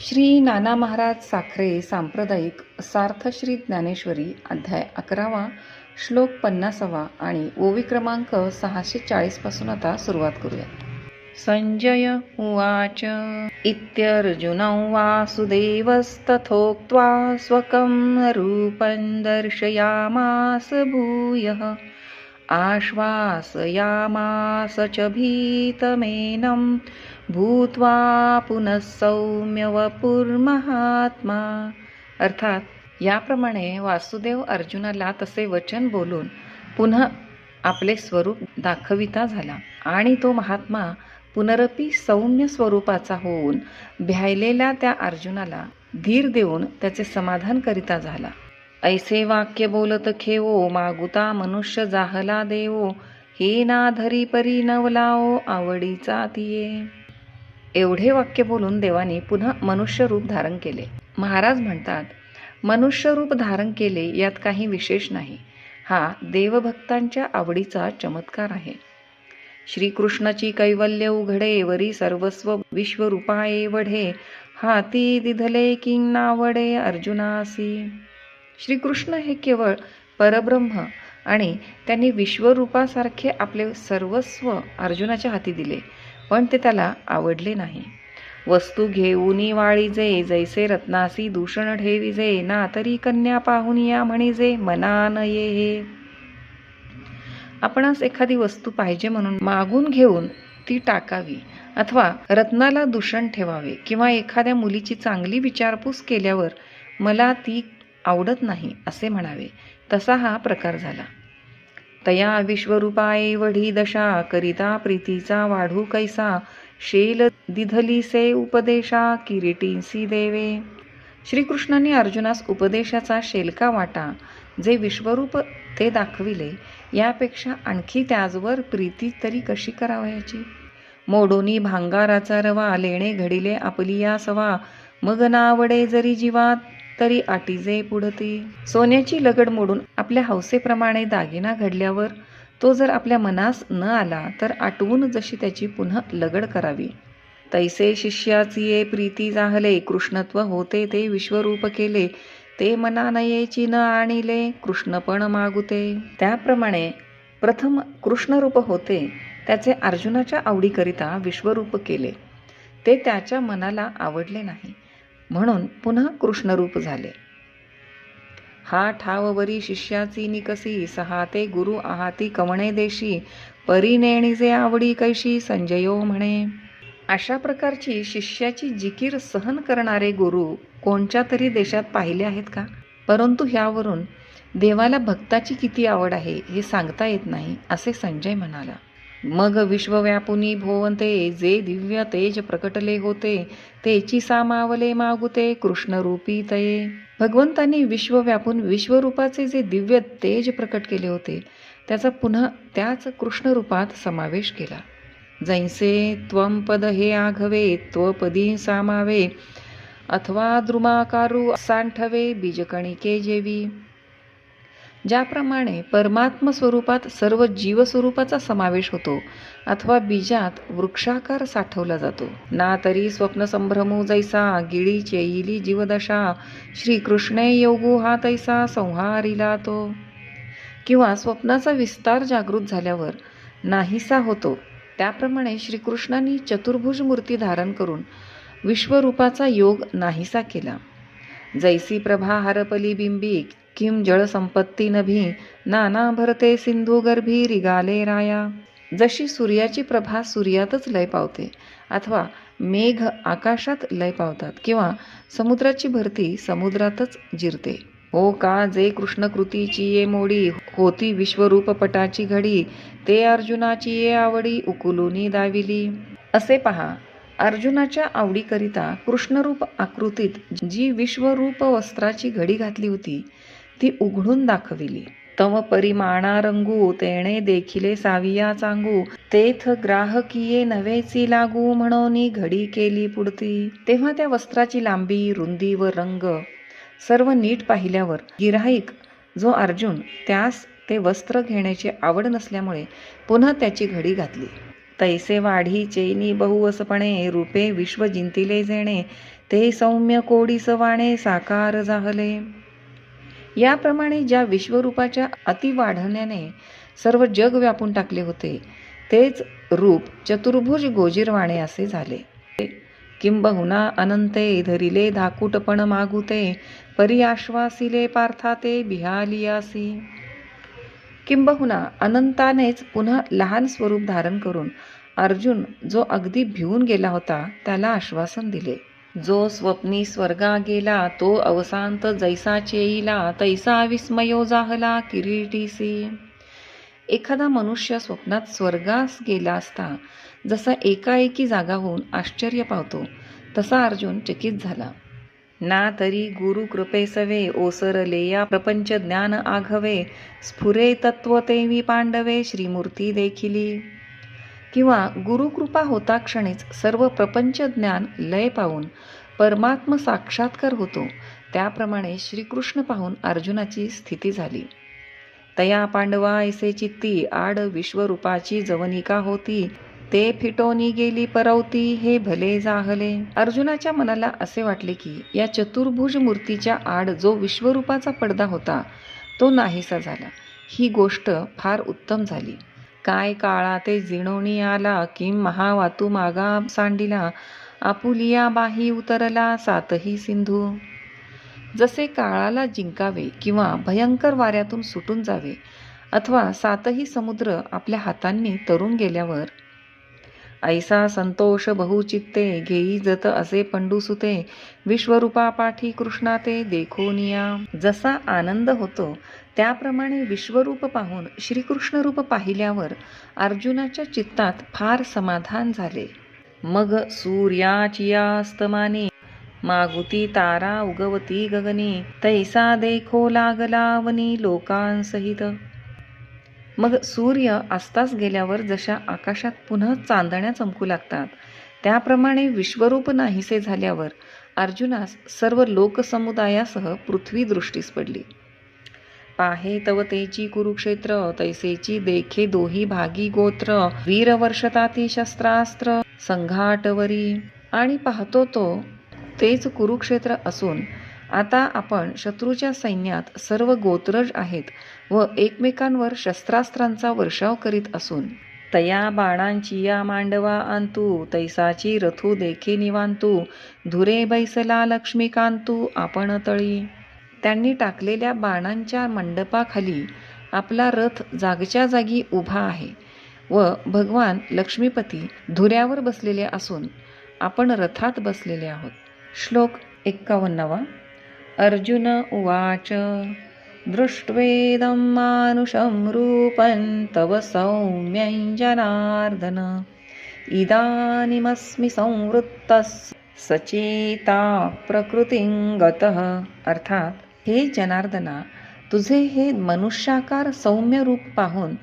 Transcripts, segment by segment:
श्री नाना महाराज साखरे सांप्रदायिक सार्थश्री ज्ञानेश्वरी अध्याय अकरावा श्लोक पन्नासावा आणि ओवी क्रमांक सहाशे चाळीसपासून आता सुरुवात करूया. संजय उवाच. इत्यर्जुनौ वासुदेवस्तथोक्त्वा स्वकं रूपं दर्शयामास भूयः। आश्वासयामास च भीतमेनं भूत्वा पुनः सौम्यवपुर्महात्मा अर्थात याप्रमाणे वासुदेव अर्जुनाला तसे वचन बोलून पुन्हा आपले स्वरूप दाखविता झाला आणि तो महात्मा पुनरपी सौम्य स्वरूपाचा होऊन भ्यायलेल्या त्या अर्जुनाला धीर देऊन त्याचे समाधान करिता झाला. ऐसे वाक्य बोलत खेवो मागुता मनुष्य जाहला देवो हे नाधरी परी नवलाओ आवडीचा तिये. एवढे वाक्य बोलून देवाने पुन्हा मनुष्य रूप धारण केले. महाराज म्हणतात मनुष्य रूप धारण केले यात काही विशेष नाही. हा देवभक्तांच्या आवडीचा चमत्कार आहे. श्रीकृष्णाची कैवल्य उघडे वरी सर्वस्व विश्वरूपाये वढे हाती दिधले किंनावडे अर्जुनासी. श्रीकृष्ण हे केवळ परब्रह्म आणि त्यांनी विश्वरूपासारखे आपले सर्वस्व अर्जुनाच्या हाती दिले. पण ते त्याला आवडले नाही. वस्तू घेऊनी वाळीजे जैसे रत्नासी दूषण ठेविजे ना तरी कन्या पाहून या म्हणीजे मना न ये हे. आपणास एखादी वस्तू पाहिजे म्हणून मागून घेऊन ती टाकावी अथवा रत्नाला दूषण ठेवावे किंवा एखाद्या मुलीची चांगली विचारपूस केल्यावर मला ती आवडत नाही असे म्हणावे. तसा हा प्रकार झाला. तया विश्वरूपाये वढी दशा करिता प्रीतीचा वाढू कैसा? शेल दिधलीसे उपदेशा किरीटींसी देवे। श्रीकृष्णाने अर्जुनास उपदेशाचा शेलका वाटा जे विश्वरूप ते दाखविले यापेक्षा आणखी त्याचवर प्रीती तरी कशी करावयाची? मोडोनी भांगाराचा रवा लेणे घडिले आपली या सवा मग नावडे जरी जीवात तरी आटीजे पुढती सोन्याची लगड मोडून आपल्या हौसेप्रमाणे दागिना घडल्यावर तो जर आपल्या मनास न आला तर आटवून जशी त्याची पुन्हा लगड करावी. तैसे शिष्याची ये प्रीती जाहले कृष्णत्व होते ते विश्वरूप केले ते मना नयेची न आणिले कृष्णपण मागुते. त्याप्रमाणे प्रथम कृष्णरूप होते त्याचे अर्जुनाच्या आवडीकरिता विश्वरूप केले. ते त्याच्या मनाला आवडले नाही. म्हणून पुन्हा कृष्णरूप झाले. हा ठाववरी शिष्याची निकसी सहाते गुरु आहाती कवणे देशी परिनेणीजे आवडी कैशी संजयो म्हणे. अशा प्रकारची शिष्याची जिकीर सहन करणारे गुरु कोणत्या तरी देशात पाहिले आहेत का? परंतु ह्यावरून देवाला भक्ताची किती आवड आहे हे सांगता येत नाही असे संजय म्हणाला. मग विश्वव्यापुनी भोवंते जे दिव्य तेज प्रकटले होते तेची सामावले मागुते कृष्णरूपी तये. भगवंतांनी विश्वव्यापून विश्वरूपाचे जे दिव्य तेज प्रकट केले होते त्याचा पुन्हा त्याच कृष्णरूपात समावेश केला. जैसे त्वं पद हे आघवे त्वपदी सामावे अथवा द्रुमाकारू सांठवे बीजकणिके जेवी. ज्याप्रमाणे परमात्म स्वरूपात सर्व जीवस्वरूपाचा समावेश होतो अथवा बीजात वृक्षाकार साठवला जातो. ना तरी स्वप्न संभ्रमू जैसा गिळी चेईली जीवदशा श्रीकृष्णे योगू हा तैसा संहारिला तो. किंवा स्वप्नाचा विस्तार जागृत झाल्यावर नाहीसा होतो. त्याप्रमाणे श्रीकृष्णांनी चतुर्भुज मूर्ती धारण करून विश्वरूपाचा योग नाहीसा केला. जैसी प्रभा हरपली बिंबी किम जळसंपत्ती नभी नाना भरते सिंधू गर्भी रिगाले राया. जशी सूर्याची प्रभा सूर्यातच लय पावते अथवा मेघ आकाशात लय पावतात किंवा समुद्राची भरती समुद्रातच जिरते. हो का जे कृष्णकृतीची ये मोडी होती विश्वरूप पटाची घडी ते अर्जुनाची ये आवडी उकुलुनी दाविली. असे पहा अर्जुनाच्या आवडीकरिता कृष्णरूप आकृतीत जी विश्वरूप वस्त्राची घडी घातली होती ती उघडून दाखविली. तव परिमाणा रंगू तेणे देखिले साविया चांगू. तेथ ग्राहकीये नव्हेची लागू म्हणून घडी केली पुढती. तेव्हा त्या वस्त्राची लांबी रुंदी व रंग सर्व नीट पाहिल्यावर गिराईक जो अर्जुन त्यास ते वस्त्र घेण्याची आवड नसल्यामुळे पुन्हा त्याची घडी घातली. तैसे वाढी चैनी बहुवसपणे रूपे विश्व जिंतिले जेणे ते सौम्य कोडीस वाणे साकार जाहले. याप्रमाणे ज्या विश्वरूपाच्या अतिवाढण्याने सर्व जग व्यापून टाकले होते तेच रूप चतुर्भुज गोजीरवाणे असे झाले. किंबहुना अनंते धरिले धाकुटपण मागुते परी आश्वासिले पार्थाते बिहालियासी किंबहुना अनंतानेच पुन्हा लहान स्वरूप धारण करून अर्जुन जो अगदी भिवून गेला होता त्याला आश्वासन दिले. जो स्वप्नी स्वर्गा गेला तो अवसांत जैसा चेईला तैसा विस्मयो जाहला किरीटीसी. एखादा मनुष्य स्वप्नात स्वर्गास गेला असता जसा एकाएकी जागा होऊन आश्चर्य पावतो तसा अर्जुन चकित झाला. ना तरी गुरु कृपेसवे ओसरले या प्रपंच ज्ञान आघवे स्फुरे तत्व पांडवे श्रीमूर्ती देखिली. किंवा गुरुकृपा होता क्षणीच सर्व प्रपंच ज्ञान लय पाहून परमात्म साक्षात्कार होतो. त्याप्रमाणे श्रीकृष्ण पाहून अर्जुनाची स्थिती झाली. तया पांडवा ऐसे चित्ती आड विश्वरूपाची जवनिका होती. ते फिटोनी गेली परवती हे भले जाहले. अर्जुनाच्या मनाला असे वाटले की या चतुर्भुज मूर्तीच्या आड जो विश्वरूपाचा पडदा होता तो नाहीसा झाला. ही गोष्ट फार उत्तम झाली. काय काळा ते जिणवणी आला की महावातू मागा सांडिला. आपुलिया बाही उतरला सातही सिंधू. जसे काळाला जिंकावे किंवा भयंकर वाऱ्यातून सुटून जावे अथवा सातही समुद्र आपल्या हातांनी तरून गेल्यावर ऐसा संतोष बहुचित्ते घेई जत असे पंडुसुते विश्वरूपा पाठी कृष्णा ते देखोनिया जसा आनंद होतो त्याप्रमाणे विश्वरूप पाहून श्रीकृष्ण रूप पाहिल्यावर अर्जुनाच्या चित्तात फार समाधान झाले. मग सूर्याचियास्तमाने मागुती तारा उगवती गगनी. तैसा देखो लागलावनी लोकांसहित. मग सूर्य अस्तास गेल्यावर जशा आकाशात पुन्हा चांदण्या चमकू लागतात त्याप्रमाणे विश्वरूप नाहीसे झाल्यावर अर्जुनास सर्व लोकसमुदायासह पृथ्वी दृष्टीस पडली. पाहे तव तेची कुरुक्षेत्र तैसेची देखे दोही भागी गोत्र वीर वर्षताती शस्त्रास्त्र संघाटवरी. आणि पाहतो तो तेच कुरुक्षेत्र असून आता आपण शत्रूच्या सैन्यात सर्व गोत्रज आहेत व एकमेकांवर शस्त्रास्त्रांचा वर्षाव करीत असून तया बाणांची या मांडवा आंतू तैसाची रथू देखी निवांतू धुरे बैसला लक्ष्मीकांतू आपण तळी. त्यांनी टाकलेल्या बाणांच्या मंडपाखाली आपला रथ जागच्या जागी उभा आहे व भगवान लक्ष्मीपती धुऱ्यावर बसलेले असून आपण रथात बसलेले आहोत. श्लोक एक्कावन्नावा. अर्जुन उवाच दृष्ट्वेदं मानुषं रूपं तव सौम्यं जनार्दन। इदानीमस्मि संवृत्तः सचेता प्रकृतीं गतः। अर्थात हे जनार्दना तुझे हे मनुष्याकार सौम्य रूप पाहून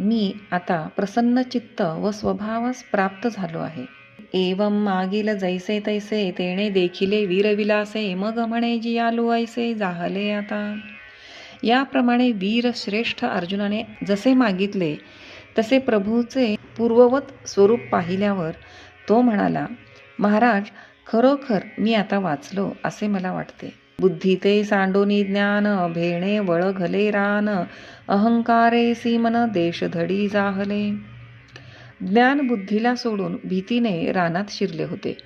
मी आता प्रसन्न चित्त व स्वभावास प्राप्त झालो आहे. एवं मागील जैसे तैसे तेणे देखिले वीरविलासे मग म्हणे जियालू ऐसे जाहले आता. याप्रमाणे वीर श्रेष्ठ अर्जुनाने जसे मागितले तसे प्रभूचे पूर्ववत स्वरूप पाहिल्यावर तो म्हणाला महाराज खरोखर मी आता वाचलो असे मला वाटते. बुद्धी ते सांडोनी ज्ञान भेणे वळघले रान अहंकारे सीमन देशधडी जाहले. ज्ञान बुद्धीला सोडून भीतीने रानात शिरले होते.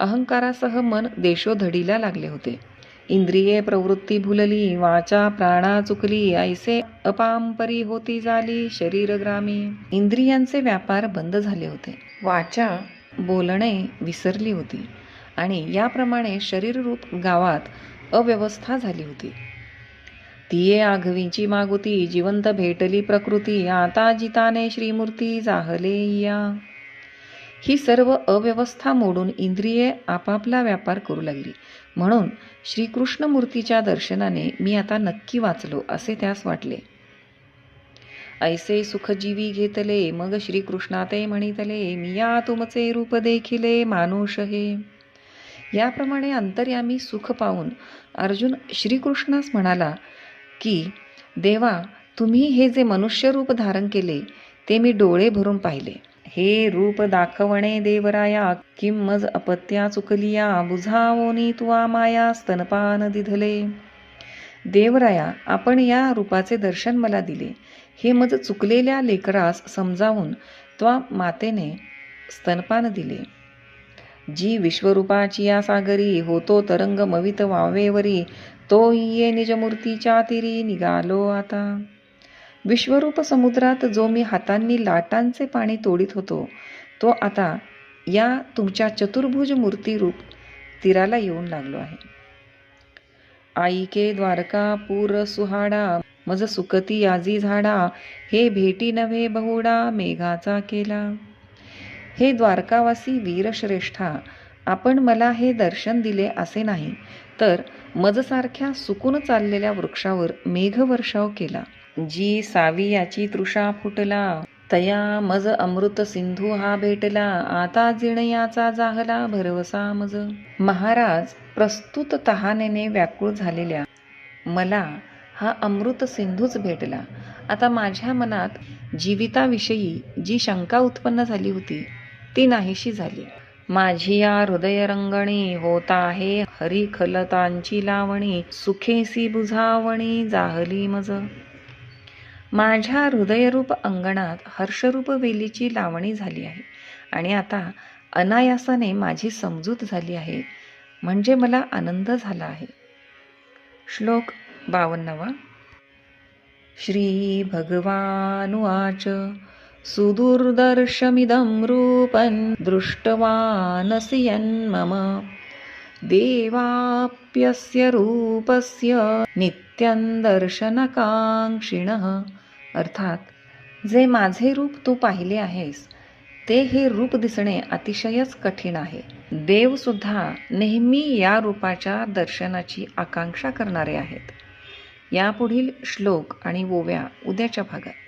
अहंकारासह मन देशोधडीला लागले होते. इंद्रिये प्रवृत्ती भुलली वाचा प्राणा चुकली ऐसे अपांपरी होती झाली शरीरग्रामी. इंद्रियांचे व्यापार बंद झाले होते. वाचा बोलणे विसरली होती. आणि याप्रमाणे शरीररूप गावात अव्यवस्था झाली होती. तिये आघवींची मागुती जिवंत भेटली प्रकृती आता जिताने श्रीमूर्ती जाहले या ही सर्व अव्यवस्था मोडून इंद्रिये आपापला व्यापार करू लागली. म्हणून श्रीकृष्ण मूर्तीच्या दर्शनाने मी आता नक्की वाचलो असे त्यास वाटले. ऐसे सुखजीवी घेतले मग श्रीकृष्णाते म्हणितले मिया तुमचे रूप देखिले मानुष हे. याप्रमाणे अंतर्यामी सुख पाहून अर्जुन श्रीकृष्णास म्हणाला की देवा तुम्ही हे जे मनुष्य रूप धारण केले ते मी डोळे भरून पाहिले. हे रूप दाखवणे देवराया किं मज अपत्या चुकलिया बुझावोनी तुवा माया स्तनपान दिधले. देवराया आपण या रूपाचे दर्शन मला दिले. हे मज चुकलेल्या लेकरास समजावून त्वा मातेने स्तनपान दिले. जी विश्वरूपाची या सागरी होतो तरंग मवित वावेवरी तो ये निजमूर्तीच्या तिरी निघालो आता. विश्वरूप समुद्रात जो मी हातांनी लाटांचे पाणी तोडीत होतो तो आता या तुमच्या चतुर्भुज मूर्तीरूप तीराला येऊन लागलो आहे. आईके द्वारका पूर सुहाडा मज सुकती याजी झाडा हे भेटी नव्हे बहुडा मेघाचा केला. हे द्वारकावासी वीरश्रेष्ठा आपण मला हे दर्शन दिले असे नाही तर मजसारख्या सुकून चाललेल्या वृक्षावर मेघवर्षाव केला. जी सावी याची तृषा फुटला तया मज अमृत सिंधू हा भेटला. आता जिणयाचा जाहला भरवसा मज. महाराज प्रस्तुत तहानेने व्याकुळ झालेल्या. मला हा अमृत सिंधूच भेटला. आता माझ्या मनात जीविताविषयी जी शंका उत्पन्न झाली होती ती नाहीशी झाली. माझी या हृदयरंगणी होत आहे. हरी खलतांची लावणी सुखेसी बुझावणी जाहली मज. माझ्या हृदयरूप अंगणात हर्षरूप वेलीची लावणी झाली आहे. आणि आता अनायासाने माझी समजूत झाली आहे. म्हणजे मला आनंद झाला आहे. श्लोक बावन्नवा. श्री भगवानुवाच. सुदुर्दर्शमिदं रूपं दृष्टवानसि यन्मम देवाप्यस्य रूपस्य नित्यं दर्शनकाङ्क्षिणः। अर्थात जे माझे रूप तू पाहिले आहेस ते हे रूप दिसणे अतिशयच कठीण आहे. देवसुद्धा नेहमी या रूपाच्या दर्शनाची आकांक्षा करणारे आहेत. यापुढील श्लोक आणि ओव्या उद्याच्या भागात.